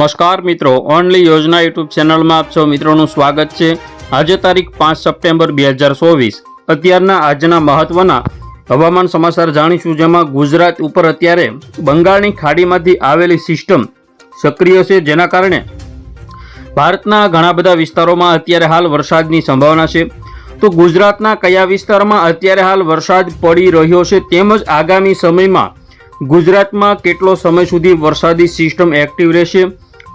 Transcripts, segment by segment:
નમસ્કાર મિત્રો, ઓનલી યોજના યુટ્યુબ ચેનલમાં આપ સૌ મિત્રોનું સ્વાગત છે. આજે તારીખ પાંચ સપ્ટેમ્બર બે હજાર ચોવીસ. અત્યારના આજના મહત્વના હવામાન સમાચાર જાણીશું, જેમાં ગુજરાત ઉપર અત્યારે બંગાળની ખાડીમાંથી આવેલી સિસ્ટમ સક્રિય છે, જેના કારણે ભારતના ઘણા બધા વિસ્તારોમાં અત્યારે હાલ વરસાદની સંભાવના છે. તો ગુજરાતના કયા વિસ્તારમાં અત્યારે હાલ વરસાદ પડી રહ્યો છે, તેમજ આગામી સમયમાં ગુજરાતમાં કેટલો સમય સુધી વરસાદી સિસ્ટમ એક્ટિવ રહેશે?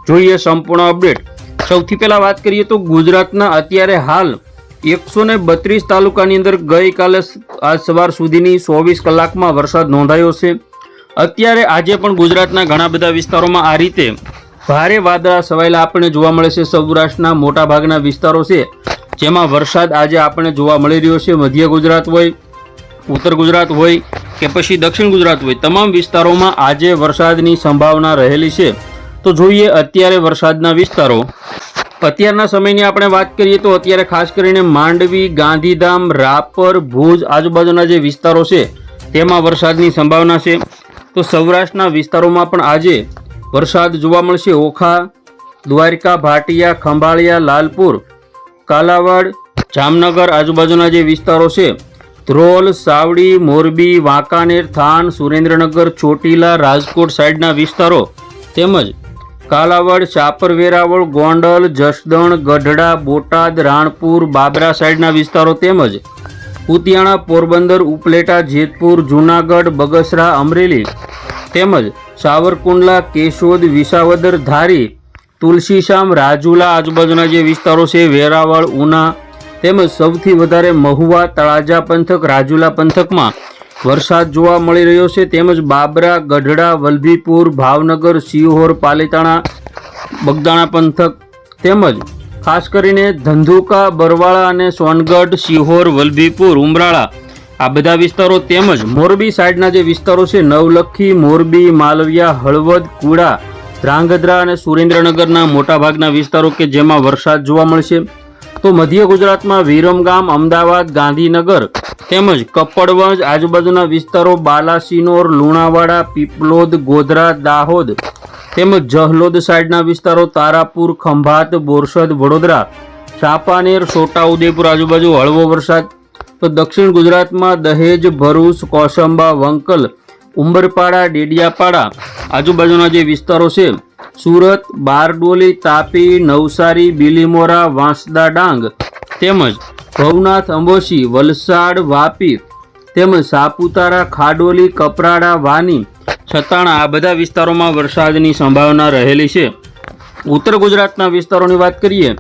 જોઈએ સંપૂર્ણ અપડેટ. સૌથી પહેલા વાત કરીએ તો ગુજરાતના અત્યારે હાલ એકસો ને બત્રીસ તાલુકાની અંદર ગઈકાલે આજ સવાર સુધીની ચોવીસ કલાકમાં વરસાદ નોંધાયો છે. અત્યારે આજે પણ ગુજરાતના ઘણા બધા વિસ્તારોમાં આ રીતે ભારે વાદળા છવાયેલા આપણને જોવા મળે છે. સૌરાષ્ટ્રના મોટાભાગના વિસ્તારો છે, જેમાં વરસાદ આજે આપણને જોવા મળી રહ્યો છે. મધ્ય ગુજરાત હોય, ઉત્તર ગુજરાત હોય કે પછી દક્ષિણ ગુજરાત હોય, તમામ વિસ્તારોમાં આજે વરસાદની સંભાવના રહેલી છે. તો જોઈએ અત્યારે વરસાદના વિસ્તારો. અત્યારના સમયની આપણે વાત કરીએ તો અત્યારે ખાસ કરીને માંડવી, ગાંધીધામ, રાપર, ભુજ આજુબાજુના જે વિસ્તારો છે, તેમાં વરસાદની સંભાવના છે. તો સૌરાષ્ટ્રના વિસ્તારોમાં પણ આજે વરસાદ જોવા મળશે. ઓખા, દ્વારકા, ભાટિયા, ખંભાળિયા, લાલપુર, કાલાવાડ, જામનગર આજુબાજુના જે વિસ્તારો છે, ધ્રોલ, સાવડી, મોરબી, વાંકાનેર, થાન, સુરેન્દ્રનગર, ચોટીલા, રાજકોટ સાઈડના વિસ્તારો તેમજ કાલાવડ, ચાપર, વેરાવળ, ગોંડલ, જસદણ, ગઢડા, બોટાદ, રાણપુર, બાબરા સાઈડના વિસ્તારો તેમજ ઉતિયાણા, પોરબંદર, ઉપલેટા, જેતપુર, જૂનાગઢ, બગસરા, અમરેલી તેમજ સાવરકુંડલા, કેશોદ, વિસાવદર, ધારી, તુલસીશામ, રાજુલા આજુબાજુના જે વિસ્તારો છે, વેરાવળ, ઉના તેમજ સૌથી વધારે મહુવા, તળાજા પંથક, રાજુલા પંથકમાં વરસાદ જોવા મળી રહ્યો છે તેમજ બાબરા, ગઢડા, વલભીપુર, ભાવનગર, સિહોર, પાલીતાણા, બગદાણા પંથક તેમજ ખાસ કરીને ધંધુકા, બરવાળા અને સોનગઢ, સિહોર, વલભીપુર, ઉમરાળા આ બધા વિસ્તારો તેમજ મોરબી સાઈડના જે વિસ્તારો છે, નવલખી, મોરબી, માલવિયા, હળવદ, કુડા, ધ્રાંગધ્રા અને સુરેન્દ્રનગરના મોટાભાગના વિસ્તારો કે જેમાં વરસાદ જોવા મળશે. તો મધ્ય ગુજરાતમાં વિરમગામ, અમદાવાદ, ગાંધીનગર તેમજ કપડવંજ આજુબાજુના વિસ્તારો બાલાસિનોર, લુણાવાડા, પીપલોદ, ગોધરા, દાહોદ તેમજ જહલોદ સાઈડના વિસ્તારો તારાપુર, ખંભાત, બોરસદ, વડોદરા, ચાપાનેર, છોટાઉદેપુર આજુબાજુ હળવો વરસાદ. તો દક્ષિણ ગુજરાતમાં દહેજ, ભરૂચ કોસંબા વંકલ, ઉંબરપાડા, ડેડિયાપાડા આજુબાજુના જે વિસ્તારો છે સુરત, બારડોલી, તાપી, નવસારી, બિલીમોરા, વાંસદા ડાંગ તેમજ ભવનાથ, અંબોશી, વલસાડ, વાપી તેમજ સાપુતારા, ખાડોલી, કપરાડા, વાની છતાણા આ બધા વિસ્તારોમાં વરસાદની સંભાવના રહેલી છે. ઉત્તર ગુજરાતના વિસ્તારોની વાત કરીએ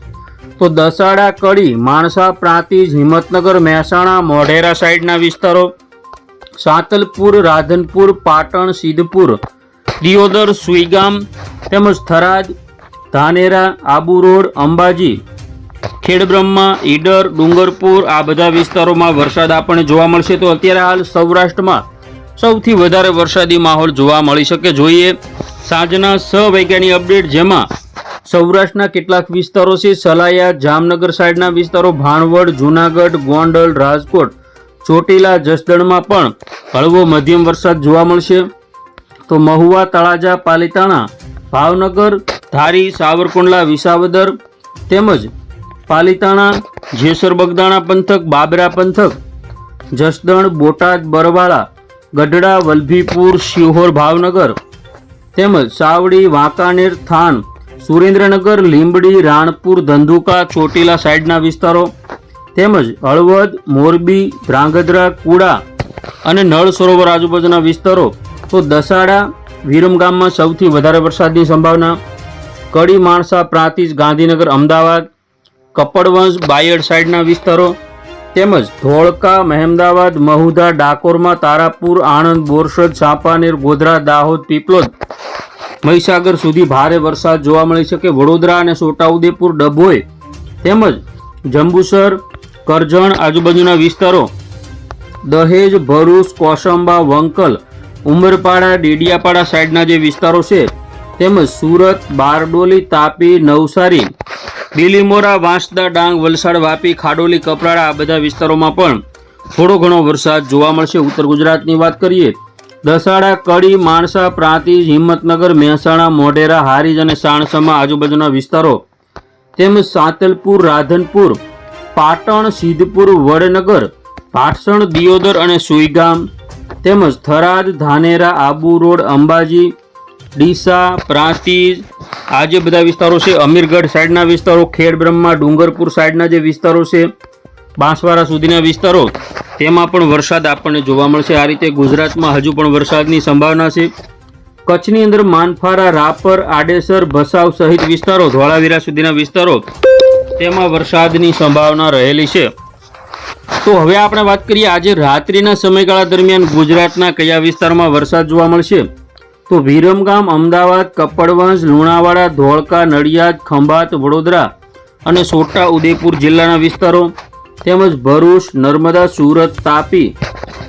તો દસાડા, કડી, માણસા, પ્રાંતિજ, હિંમતનગર, મહેસાણા, મોઢેરા સાઈડના વિસ્તારો સાતલપુર, રાધનપુર, પાટણ, સિદ્ધપુર દિયોદર, સુઈગામ તેમજ થરાદ, ધાનેરા, આબુ રોડ, અંબાજી, ખેડબ્રહ્મા, ઈડર, ડુંગરપુર આ બધા વિસ્તારોમાં વરસાદ આપણને જોવા મળશે. તો અત્યારે હાલ સૌરાષ્ટ્રમાં સૌથી વધારે વરસાદી માહોલ જોવા મળી શકે. જોઈએ સાંજના છ વાગ્યાની અપડેટ જેમાં સૌરાષ્ટ્રના કેટલાક વિસ્તારો છે. સલાયા, જામનગર સાઈડના વિસ્તારો, ભાણવડ, જૂનાગઢ, ગોંડલ, રાજકોટ, ચોટીલા, જસદણમાં પણ હળવો મધ્યમ વરસાદ જોવા મળશે. તો મહુવા, તળાજા, પાલીતાણા, ભાવનગર, ધારી, સાવરકુંડલા, વિસાવદર તેમજ પાલીતાણા, જેસર, બગદાણા પંથક, બાબરા પંથક, જસદણ, બોટાદ, બરવાળા, ગઢડા, વલભીપુર, શિહોર, ભાવનગર તેમજ સાવડી, વાંકાનેર, થાન, સુરેન્દ્રનગર, લીંબડી, રાણપુર, ધંધુકા, ચોટીલા સાઈડના વિસ્તારો તેમજ હળવદ, મોરબી, ધ્રાંગધ્રા, કુડા અને નળ સરોવર આજુબાજુના વિસ્તારો તો દસાડા વિરમગામમાં સૌથી વધારે વરસાદની સંભાવના. કડી, માણસા, પ્રાંતિજ, ગાંધીનગર, અમદાવાદ, કપડવંશ, બાયડ સાઈડના વિસ્તારો, તેમજ ધોળકા, મહેમદાવાદ, મહુધા, ડાકોરમાં તારાપુર, આણંદ, બોરસદ, ચાંપાનેર, ગોધરા, દાહોદ, પીપલોદ, મહીસાગર સુધી ભારે વરસાદ જોવા મળી શકે. વડોદરા અને છોટાઉદેપુર, ડભોઈ, તેમજ જંબુસર, કરજણ આજુબાજુના વિસ્તારો, દહેજ, ભરૂચ કોસંબા વંકલ ઉમરપાડા, ડેડિયાપાડા સાઈડના જે વિસ્તારો છે, તેમજ સુરત, બારડોલી, તાપી, નવસારી બિલીમોરા વાંસદા, ડાંગ, વલસાડ, વાપી, ખાડોલી, કપરાડા આ બધા વિસ્તારોમાં પણ થોડો ઘણો વરસાદ જોવા મળશે. ઉત્તર ગુજરાતની વાત કરીએ, દસાડા, કડી, માણસા, પ્રાંતિજ, હિંમતનગર, મહેસાણા, મોઢેરા, હારીજ અને સાણસામાં આજુબાજુના વિસ્તારો, તેમજ સાતલપુર, રાધનપુર, પાટણ, સિદ્ધપુર, વડનગર ભાટસણ દિયોદર અને સુઈગામ તેમજ થરાદ, ધાનેરા, આબુ રોડ, અંબાજી, ડીસા, પ્રાંતિજ, આ જે બધા વિસ્તારો છે, અમીરગઢ સાઈડના વિસ્તારો, ખેડ બ્રહ્મા, ડુંગરપુર સાઈડના જે વિસ્તારો છે, બાંસવાડા સુધીના વિસ્તારો, તેમાં પણ વરસાદ આપણને જોવા મળશે. આ રીતે ગુજરાતમાં હજુ પણ વરસાદની સંભાવના છે. કચ્છની અંદર માનફારા, રાપર, આડેસર, ભસાવ સહિત વિસ્તારો, ધોળાવીરા સુધીના વિસ્તારો, તેમાં વરસાદની સંભાવના રહેલી છે. તો હવે આપણે વાત કરીએ આજે રાત્રિના સમયગાળા દરમિયાન ગુજરાતના કયા વિસ્તારમાં વરસાદ જોવા મળશે? તો વિરમગામ અમદાવાદ, કપડવંજ, લુણાવાડા, ધોળકા, નડિયાદ, ખંભાત, વડોદરા અને છોટા ઉદેપુર જિલ્લાના વિસ્તારો તેમજ ભરૂચ, નર્મદા, સુરત, તાપી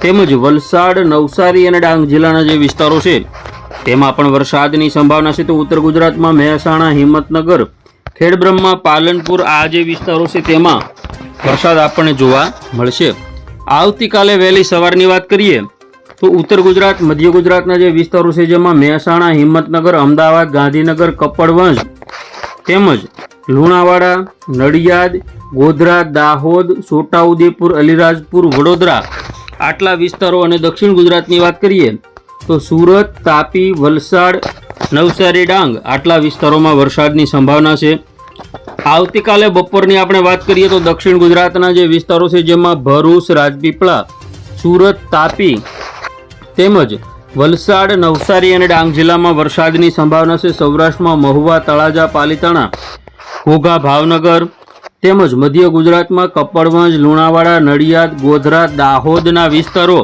તેમજ વલસાડ, નવસારી અને ડાંગ જિલ્લાના જે વિસ્તારો છે, તેમાં પણ વરસાદની સંભાવના છે. તો ઉત્તર ગુજરાતમાં મહેસાણા, હિંમતનગર ખેડબ્રહ્મા પાલનપુર આ જે વિસ્તારો છે તેમાં વરસાદ આપણને જોવા મળશે. આવતીકાલે વહેલી સવારની વાત કરીએ તો ઉત્તર ગુજરાત, મધ્ય ગુજરાતના જે વિસ્તારો છે જેમાં મહેસાણા, હિંમતનગર, અમદાવાદ, ગાંધીનગર, કપડવંજ તેમજ લુણાવાડા, નડિયાદ, ગોધરા, દાહોદ, છોટાઉદેપુર, અલીરાજપુર, વડોદરા આટલા વિસ્તારો અને દક્ષિણ ગુજરાતની વાત કરીએ તો સુરત, તાપી, વલસાડ નવસારી ડાંગ, આટલા વિસ્તારોમાં વરસાદની સંભાવના છે. આવતીકાલે બપોરની આપણે વાત કરીએ તો દક્ષિણ ગુજરાતના જે વિસ્તારો છે, જેમાં ભરૂચ, રાજપીપળા, સુરત, તાપી તેમજ વલસાડ, નવસારી અને ડાંગ જિલ્લામાં વરસાદની સંભાવના છે. સૌરાષ્ટ્રમાં મહુવા, તળાજા, પાલીતાણા, ઘોઘા, ભાવનગર તેમજ મધ્ય ગુજરાતમાં કપડવંજ, લુણાવાડા, નડિયાદ, ગોધરા, દાહોદના વિસ્તારો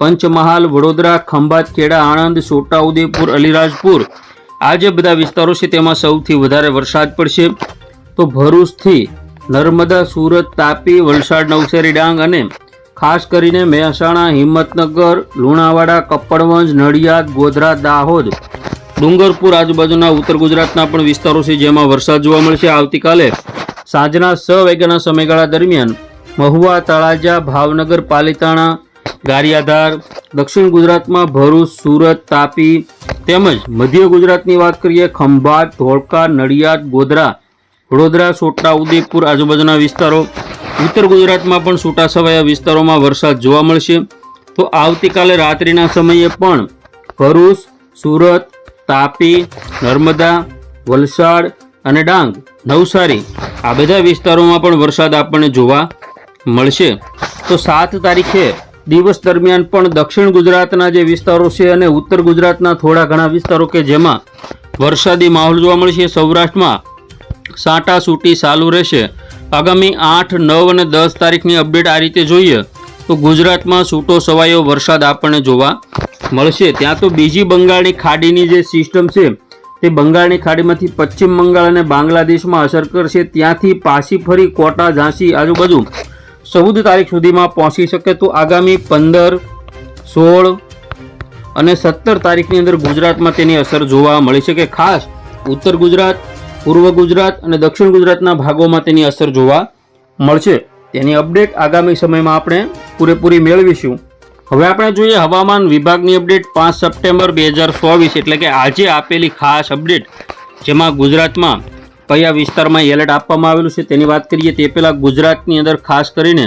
પંચમહાલ, વડોદરા, ખંભાત, ખેડા, આણંદ, છોટાઉદેપુર, અલીરાજપુર. આ જે બધા વિસ્તારો છે તેમાં સૌથી વધારે વરસાદ પડશે. તો ભરૂચથી નર્મદા, સુરત, તાપી, વલસાડ, નવસારી, ડાંગ અને ખાસ કરીને મહેસાણા, હિંમતનગર, લુણાવાડા કપડવંજ નડિયાદ, ગોધરા, દાહોદ, ડુંગરપુર આજુબાજુના ઉત્તર ગુજરાતના પણ વિસ્તારો છે જેમાં વરસાદ જોવા મળશે. આવતીકાલે સાંજના છ વાગ્યાના સમયગાળા દરમિયાન મહુવા, તળાજા, ભાવનગર, પાલીતાણા ગારિયાધાર દક્ષિણ ગુજરાતમાં ભરૂચ, સુરત, તાપી તેમજ મધ્ય ગુજરાતની વાત કરીએ, ખંભાત, ધોળકા, નડિયાદ, ગોધરા, વડોદરા છોટા ઉદેપુર આજુબાજુના વિસ્તારો. ઉત્તર ગુજરાતમાં પણ છૂટાછવાયા વિસ્તારોમાં વરસાદ જોવા મળશે. તો આવતીકાલે રાત્રિના સમયે પણ ભરૂચ, સુરત, તાપી, નર્મદા, વલસાડ અને ડાંગ, નવસારી આ બધા વિસ્તારોમાં પણ વરસાદ આપણને જોવા મળશે. તો સાત તારીખે દિવસ દરમિયાન પણ દક્ષિણ ગુજરાતના જે વિસ્તારો છે અને ઉત્તર ગુજરાતના થોડા ઘણા વિસ્તારો કે જેમાં વરસાદી માહોલ જોવા મળશે સૌરાષ્ટ્રમાં સાંટા સૂટી ચાલુ રહેશે. આગામી આઠ, નવ અને દસ તારીખની અપડેટ આ રીતે જોઈએ તો ગુજરાતમાં છૂટો સવાયો વરસાદ આપણને જોવા મળશે. ત્યાં તો બીજી બંગાળની ખાડીની જે સિસ્ટમ છે, તે બંગાળની ખાડીમાંથી પશ્ચિમ બંગાળ અને બાંગ્લાદેશમાં અસર કરશે. ત્યાંથી પાછી ફરી કોટા, ઝાંસી આજુબાજુ ચૌદ તારીખ સુધીમાં પહોંચી શકે તો આગામી પંદર, સોળ અને સત્તર તારીખની અંદર ગુજરાતમાં તેની અસર જોવા મળી શકે. ખાસ ઉત્તર ગુજરાત, પૂર્વ ગુજરાત અને દક્ષિણ ગુજરાતના ભાગોમાં તેની અસર જોવા મળશે. તેની અપડેટ આગામી સમયમાં આપણે પૂરેપૂરી મેળવીશું. હવે આપણે જોઈએ હવામાન વિભાગની અપડેટ પાંચ સપ્ટેમ્બર બે હજાર ચોવીસ, એટલે કે આજે આપેલી ખાસ અપડેટ, જેમાં ગુજરાતમાં કયા વિસ્તારમાં એલર્ટ આપવામાં આવેલું છે તેની વાત કરીએ તે પહેલાં ગુજરાતની અંદર ખાસ કરીને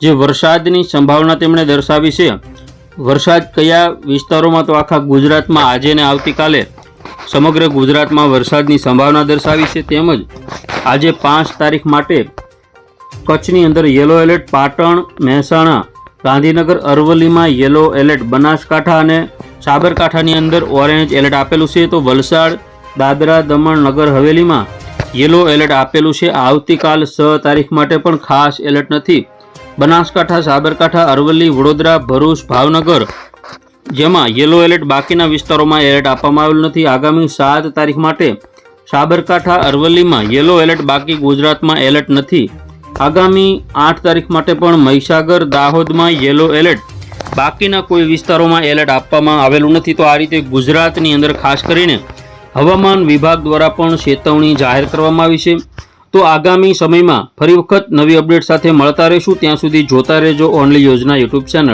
જે વરસાદની સંભાવના તેમણે દર્શાવી છે, વરસાદ કયા વિસ્તારોમાં તો આખા ગુજરાતમાં આજે ને આવતીકાલે સમગ્ર ગુજરાતમાં વરસાદની સંભાવના દર્શાવી છે તેમજ આજે પાંચ તારીખ માટે કચ્છની અંદર યલો એલર્ટ પાટણ, મહેસાણા, ગાંધીનગર, અરવલ્લીમાં યલો એલર્ટ બનાસકાંઠા અને સાબરકાંઠાની અંદર ઓરેન્જ એલર્ટ આપેલું છે. તો વલસાડ, દાદરા, દમણ, નગર, હવેલીમાં યલો એલર્ટ આપેલું છે. આવતીકાલ છ તારીખ માટે પણ ખાસ એલર્ટ નથી. બનાસકાંઠા, સાબરકાંઠા, અરવલ્લી, વડોદરા, ભરૂચ, ભાવનગર જેમાં યલો એલર્ટ બાકીના વિસ્તારોમાં એલર્ટ આપવામાં આવેલું નથી. આગામી સાત તારીખ માટે સાબરકાંઠા, અરવલ્લીમાં યલો એલર્ટ બાકી ગુજરાતમાં એલર્ટ નથી. આગામી આઠ તારીખ માટે પણ મહીસાગર, દાહોદમાં યલો એલર્ટ બાકીના કોઈ વિસ્તારોમાં એલર્ટ આપવામાં આવેલું નથી. તો આ રીતે ગુજરાતની અંદર ખાસ કરીને હવામાન વિભાગ દ્વારા પણ ચેતવણી જાહેર કરવામાં આવી છે. તો આગામી સમયમાં ફરી વખત નવી અપડેટ સાથે મળતા રહીશું. ત્યાં સુધી જોતા રહેજો ઓનલી યોજના યુટ્યુબ ચેનલ.